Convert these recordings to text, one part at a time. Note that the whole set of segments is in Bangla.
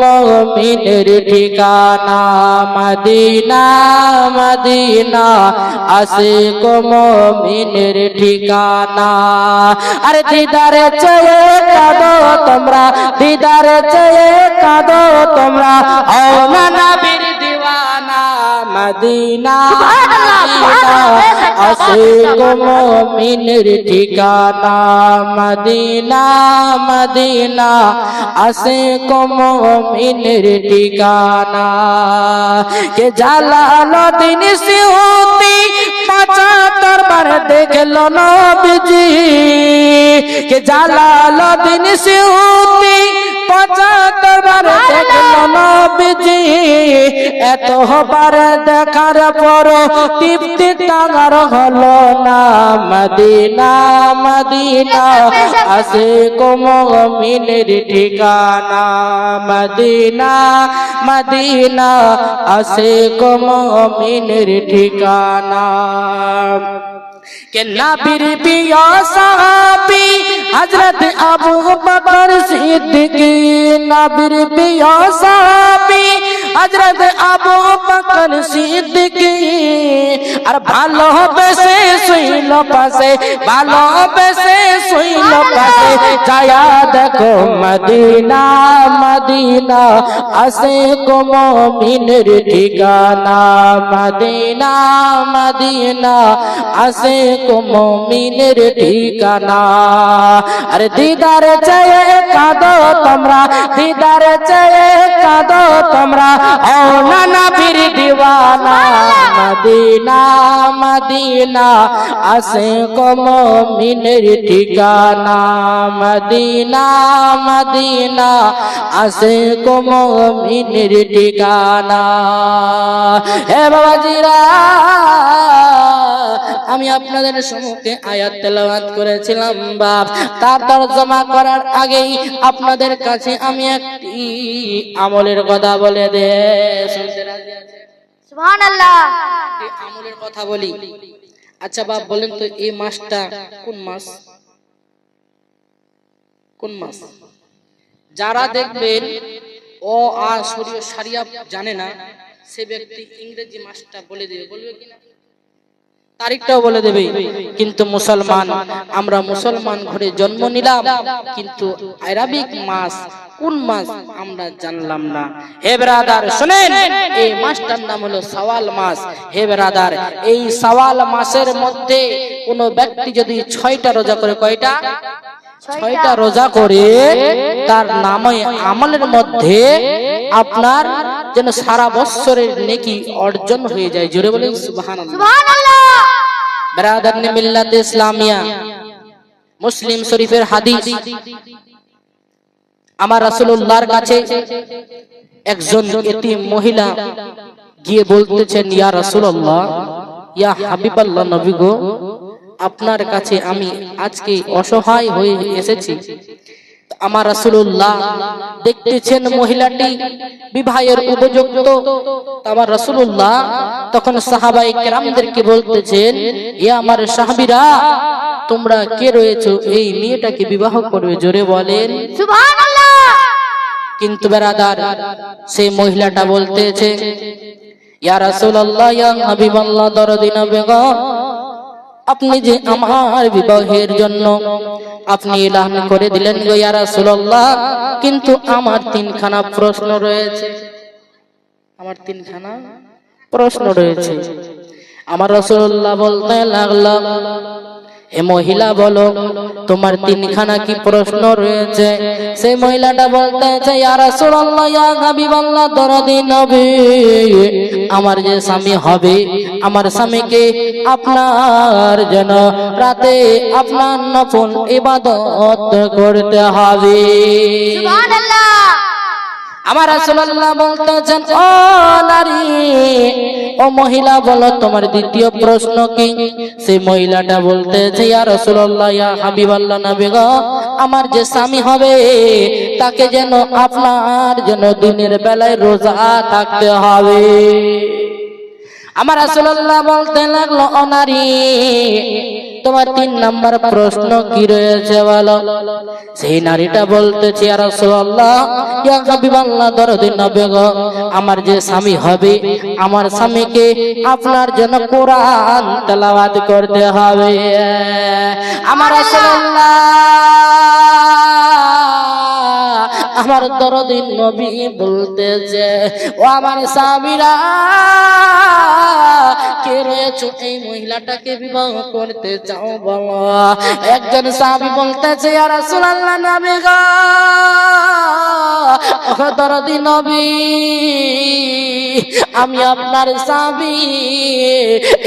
মমিনের ঠিকানা মদিনা মদিনা। আসে মমিনের ঠিকানা। আরে দিদারে চেয়ে কাঁদো তোমরা দিদারে চেয়ে কাঁদো তোমরা। ও না নবীর দিওয়ানা মদিনা। মমিনের ঠিকানা মদিনা মদিনা। আসে মমিনের ঠিকানা। কে জালালুদ্দিন সিউতি পাঁচা দরবার দেখল নবীজি। কে জালালুদ্দিন সিউতি নবীজি এত হবার দেখার পর তৃপ্তি টাঙার হলো না। মদিনা মদিনা আসে কোমিনের ঠিকানা। মদিনা মদিনা আসে কোমিনের ঠিকানা। کہ نابر پیا صحابی حضرت ابو بکر صدیق نابر پیا صحابی حضرت ابو বকর সিদ্দিকী আর ভালো বেসে শুইল পাশে ভালো বেসে শুইল পাশে যায়া দেখো মদিনা মদিনা আসে গো মমিনের ঠিকানা মদিনা মদিনা আসে গো মমিনের ঠিকানা আরে দিদারে চেয়ে কাঁদো তোমরা দিদারে চেয়ে কাঁদো তোমরা ও নানা পীর দিওয়ানা মদিনা মদিনা আসে কম মিনের ঠিকানা। মদিনা মদিনা আসে কম মিনের ঠিকানা। হে বাবাজিরা, আমি আপনাদের সম্মুখে আয়াত তেলাওয়াত করেছিলাম, বাপ। তার তর্জমা করার আগেই আপনাদের কাছে আমি একটি আমলের কথা বলে দে। শুনতে রাজি? এই আমলের কথা বলি। আচ্ছা বাপ, বলেন তো এই মাসটা কোন মাস? কোন মাস? যারা দেখবেন ও আর শরীয়, সারিয়া জানে না, সে ব্যক্তি ইংরেজি মাসটা বলে দেবে। বলবে কিনা? তারিখটাও বলে দেবে, কিন্তু মুসলমান, আমরা মুসলমান ঘরে জন্ম নিলাম, কিন্তু আরবিক মাস কোন মাস আমরা জানলাম না। হে ব্রাদার, শুনেন, এই মাসটার নাম হলো সওয়াল মাস। হে ব্রাদার, এই সওয়াল মাসের মধ্যে কোন ব্যক্তি যদি ছয়টা রোজা করে, কয়টা? ছয়টা রোজা করে, তার নামে আমলের মধ্যে আপনার যেন সারা বৎসরের নেকি অর্জন হয়ে যায়। জোরে বলে মিল্লাত ইসলামিয়া মুসলিম শরীফের হাদিস। আমার রাসূলুল্লাহর কাছে একজন এতিম মহিলা গিয়ে বলতেছেন ইয়া রাসূলুল্লাহ ইয়া হাবিবাল্লাহ নবী গো আপনার কাছে আমি আজকে অসহায় হয়ে এসেছি। আমার রাসূলুল্লাহ দেখতেছেন মহিলাটি বিবাহের উপযুক্ত। আমার রাসূলুল্লাহ তখন সাহাবাই কেরামদেরকে বলতেছেন এ আমার সাহাবীরা তোমরা কে রয়েছো? এই মেয়েটাকে বিবাহ করবে? জোরে বলেন। কিন্তু বেরাদার সেই মহিলাটা বলতেছে ইয়া রাসূলুল্লাহ ইয়া হাবিবাল্লাহ দরদিনা বেগম আপনি যে আমার বিবাহের জন্য আপনি এলান করে দিলেন গো ইয়া রাসূলুল্লাহ কিন্তু আমার তিনখানা প্রশ্ন রয়েছে। আমার তিনখানা প্রশ্ন রয়েছে। আমার রসুল্লাহ বলতে লাগল এ মহিলা বলো, তোমার তিনখানা কি প্রশ্ন রয়েছে? সেই মহিলাটা বলতেছে আমার যে স্বামী হবে, আমার স্বামীকে আপনার যেন রাতে আপনার নফল ইবাদত করতে হবে। আমার রাসূলুল্লাহ বলতেছেন, ও নারী, ও মহিলা, বলো তোমার দ্বিতীয় প্রশ্ন কি? সেই মহিলাটা বলতেছে, ইয়া রাসূলুল্লাহ, ইয়া হাবিবাল্লাহ নবী গো, আমার যে স্বামী হবে, তাকে যেন আপনার যেন দিনের বেলায় রোজা থাকতে হবে। আমার রাসূলুল্লাহ বলতে লাগল, ও নারী তোমার তিন নাম্বার প্রশ্ন কি রয়েছে বলো? সেই নারীটা বলতেছি আর আমার যে স্বামী হবে, আমার স্বামীকে আপনার জন্য কোরআন তেলাওয়াত করতে হবে। আমার রাসূলুল্লাহ আমার দরদিন নবী বলতে যে ও আমার সাবিরা, কে রয়েছো এই মহিলাটাকে বিবাহ করতে চাও বলো? একজন স্বামী বলতেছে আর রাসূলুল্লাহ নামে গো দরদিন নবী আমি আপনার স্বামী।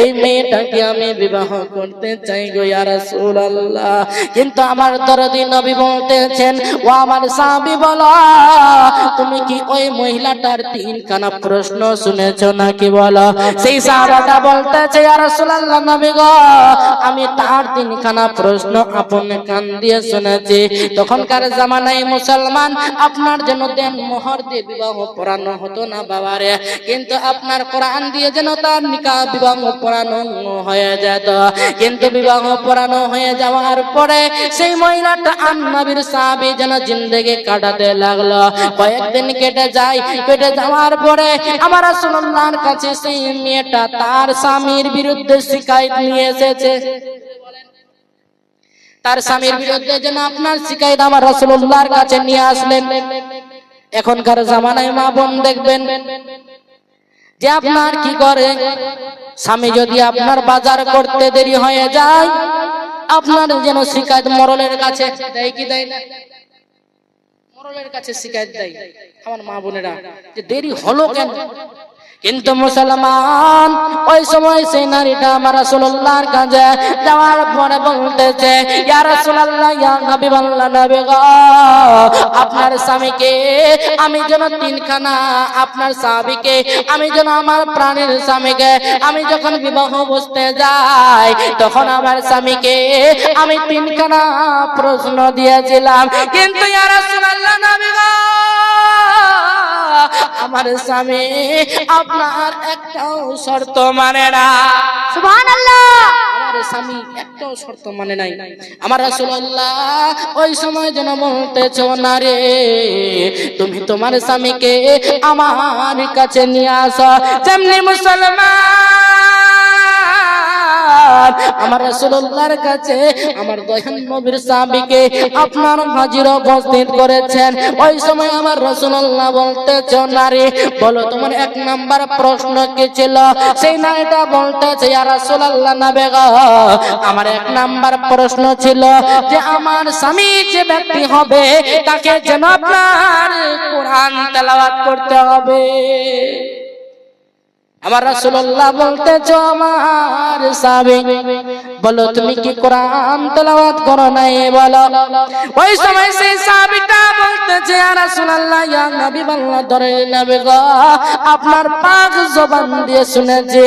এই মেয়েটাকে আমি বিবাহ করতে চাই গো ইয়া রাসূলুল্লাহ। কিন্তু আমার দরদি নবী বলতেছেন, ও আমার স্বামী, বলো, তুমি কি ওই মহিলাটার তিনখানা প্রশ্ন শুনেছো নাকি, বলো? সেই সাহাবাটা বলতেছে, ইয়া রাসূলুল্লাহ নবী গো, আমি তার তিনখানা প্রশ্ন আপন কান দিয়ে শুনেছি। তখনকার জামানায় মুসলমান, আপনার জন্য দেন মোহর দিয়ে বিবাহ পড়ানো হতো না বাবারে। কিন্তু আপনার কোরআন দিয়ে যেন তার নিকাহ বিবাহ পড়ানো হয়ে যেত। কিন্তু বিবাহ পড়ানো হয়ে যাওয়ার পরে সেই মহিলাটা আন্নবীর সাহাবী যেন জিন্দেগি কাটাতে লাগল। কয়েকদিন কেটে যায়, কেটে যাওয়ার পরে আমার রাসূলুল্লাহর কাছে সেই মেয়েটা তার স্বামীর বিরুদ্ধে শিকায়ত নিয়ে এসেছে। তার স্বামীর বিরুদ্ধে যেন আপনার শিকায়ত আমার রাসূলুল্লাহর কাছে নিয়ে আসলেন। এখনকার জামানায় মা বোন দেখবেন যে আপনার কি করে? স্বামী যদি আপনার বাজার করতে দেরি হয়ে যায়, আপনার যেন শিকায়ত মরলের কাছে দেয় কি দেয় না? মরলের কাছে শিকায়ত দেয়। আমার মা বোনেরা, যে দেরি হলো কেন? কিন্তু মুসলমান, ওই সময় সেই নারীটা আমার রাসূলুল্লাহর কাছে যাওয়ার পরে বলতেছে, ইয়া রাসূলুল্লাহ, ইয়া হাবিবাল্লাহ নবী গো, আপনার স্বামীকে আমি যেন তিনখানা আপনার স্বামীকে, আমি যেন আমার প্রাণের স্বামীকে, আমি যখন বিবাহ বসতে যাই, তখন আমার স্বামীকে আমি তিনখানা প্রশ্ন দিয়েছিলাম। কিন্তু ইয়া রাসূলুল্লাহ নবী গো আমার স্বামী আপনার একটাও শর্ত মানে না। আমার স্বামী একটাও শর্ত মানে নাই। আমার রাসূলুল্লাহ ওই সময় যেন বলতেছ না রে তুমি তোমার স্বামীকে আমার কাছে নিয়ে আসো। যেমনি মুসলমান আমার রাসূলুল্লাহর কাছে আমার দয়ান নবীর সাহাবীকে আপনার হাজির উপস্থিত করেছেন। ওই সময় আমার রাসূলুল্লাহ বলতেছ, নারী, বলো তোমার এক নাম্বার প্রশ্ন কি ছিল? সেই নারীটা বলতেছে, ইয়া রাসূলুল্লাহ গো, আমার এক নাম্বার প্রশ্ন ছিল যে আমার স্বামী যে ব্যক্তি হবে, তাকে যেন আপনার কোরআন তেলাওয়াত করতে হবে। আমার রাসূলুল্লাহ বলতেছ আমার সাহাবী, বলো তুমি কি কোরআন তেলাওয়াত করো নাই? বলো। ওই সময় সেই সাহাবীটা আল্লাহ ধরে নবী গো। আপনার পাক জবান দিয়ে শুনেছি।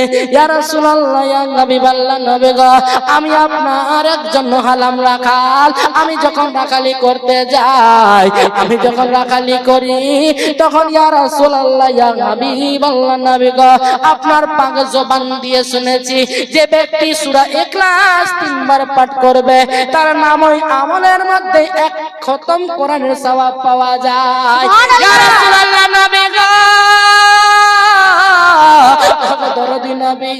নবী গো। আমি আপনার একজন হালাম রাখাল। আমি যখন রাখালি করতে যাই, আমি যখন রাখালি করি, তখন ইয়া রাসূলুল্লাহ, ইয়া নবী আল্লাহ নবী গো। আপনার পাক জবান দিয়ে শুনেছি যে ব্যক্তি সূরা ইখলাস তিনবার পাঠ করবে, তার নাম ওই আমলের মধ্যে এক খতম কোরআনের সওয়াব পাওয়া যায়। ইয়া রাসূলুল্লাহ নবী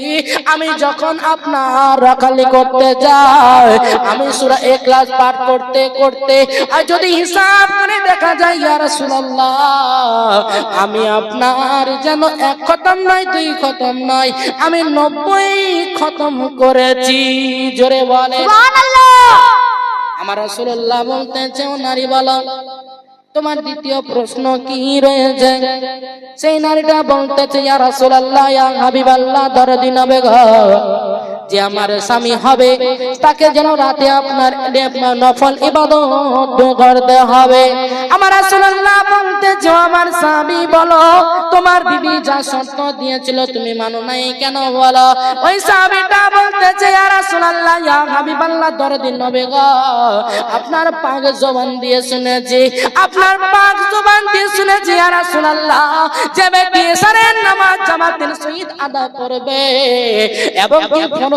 আমি যখন আপনার রাখালি করতে যাই আমি সূরা ক্লাস পাঠ করতে করতে আর যদি হিসাব করে দেখা যায় ইয়া রাসূলুল্লাহ আমি আপনার যেন এক খতম নয় দুই খতম নয় আমি নব্বই খতম করেছি। জোরে বলে আমার রসুল্লাহ বলতেছে ও নারী বলো তোমার দ্বিতীয় প্রশ্ন কি রয়েছে? সেই নারীটা বলতেছে ইয়া রাসূলুল্লাহ, ইয়া হাবিবাল্লাহ দরদিন নবে গো যে আমার স্বামী হবে তাকে যেন রাতে আপনার নফল ইবাদত করতে হবে। আমার রাসূলুল্লাহ বলতেছে ও আমার স্বামী বলো তোমার বিবি যা শর্ত দিয়েছিল তুমি মানো নাই কেন বলো? ওই সাহাবীটা বলতেছে ইয়া রাসূলুল্লাহ ইয়া হাবিবাল্লাহ দরদি নবে গো আপনার পাক জবান দিয়ে শুনেছি আপনার পাক জবান দিয়ে শুনেছি ইয়া রাসূলুল্লাহ যে ব্যক্তি এশারের নামাজ জামাতের সহিত আদা করবে এবং কি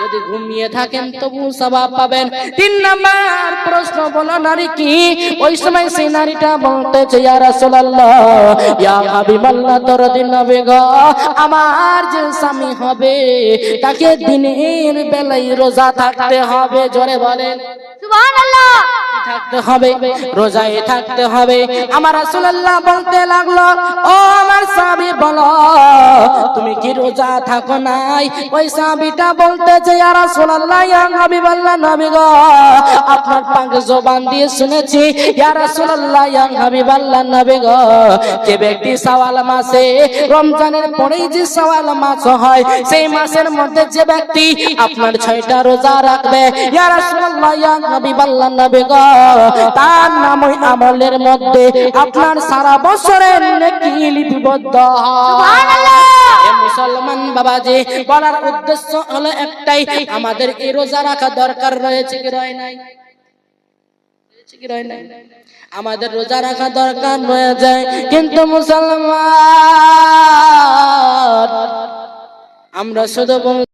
যদি ঘুমিয়ে থাকেন তবু সবাব পাবেন। তিন নাম্বার প্রশ্ন বলো, নারী কি? ওই সময় সেই নারীটা বলতেছে ইয়া আমার যে স্বামী হবে, তাকে দিনের বেলায় রোজা থাকতে হবে। জোরে বলেন। থাকতে হবে, রোজায় থাকতে হবে। আমার রাসূলুল্লাহ বলতে লাগল, ও আমার সাহাবী বলো, তুমি কি রোজা থাকো নাই? ওই সাহাবীটা বলতেছে ইয়া রাসূলুল্লাহ, ইয়া নবী গো, আপনার পাক জবান দিয়ে শুনেছি, ইয়া রাসূলুল্লাহ, ইয়া নবী গো, যে ব্যক্তি শাওয়াল মাসে, রমজানের পরেই যে শাওয়াল মাস হয়, সেই মাসের মধ্যে যে ব্যক্তি আপনার ছয়টা রোজা রাখবে, ইয়া রাসূলুল্লাহ, ইয়া হাবিবাল্লাহ নবী গো তার নামই আমলের মধ্যে আপনার সারা বছরের নেকি লিপিবদ্ধ মুসলমান বাবাজি বলার উদ্দেশ্য হলো একটাই আমাদের এই রোজা রাখা দরকার রয়েছে কি রয় নাই? আমাদের রোজা রাখা দরকার রয়ে যায় কিন্তু মুসলমান আমরা শুধু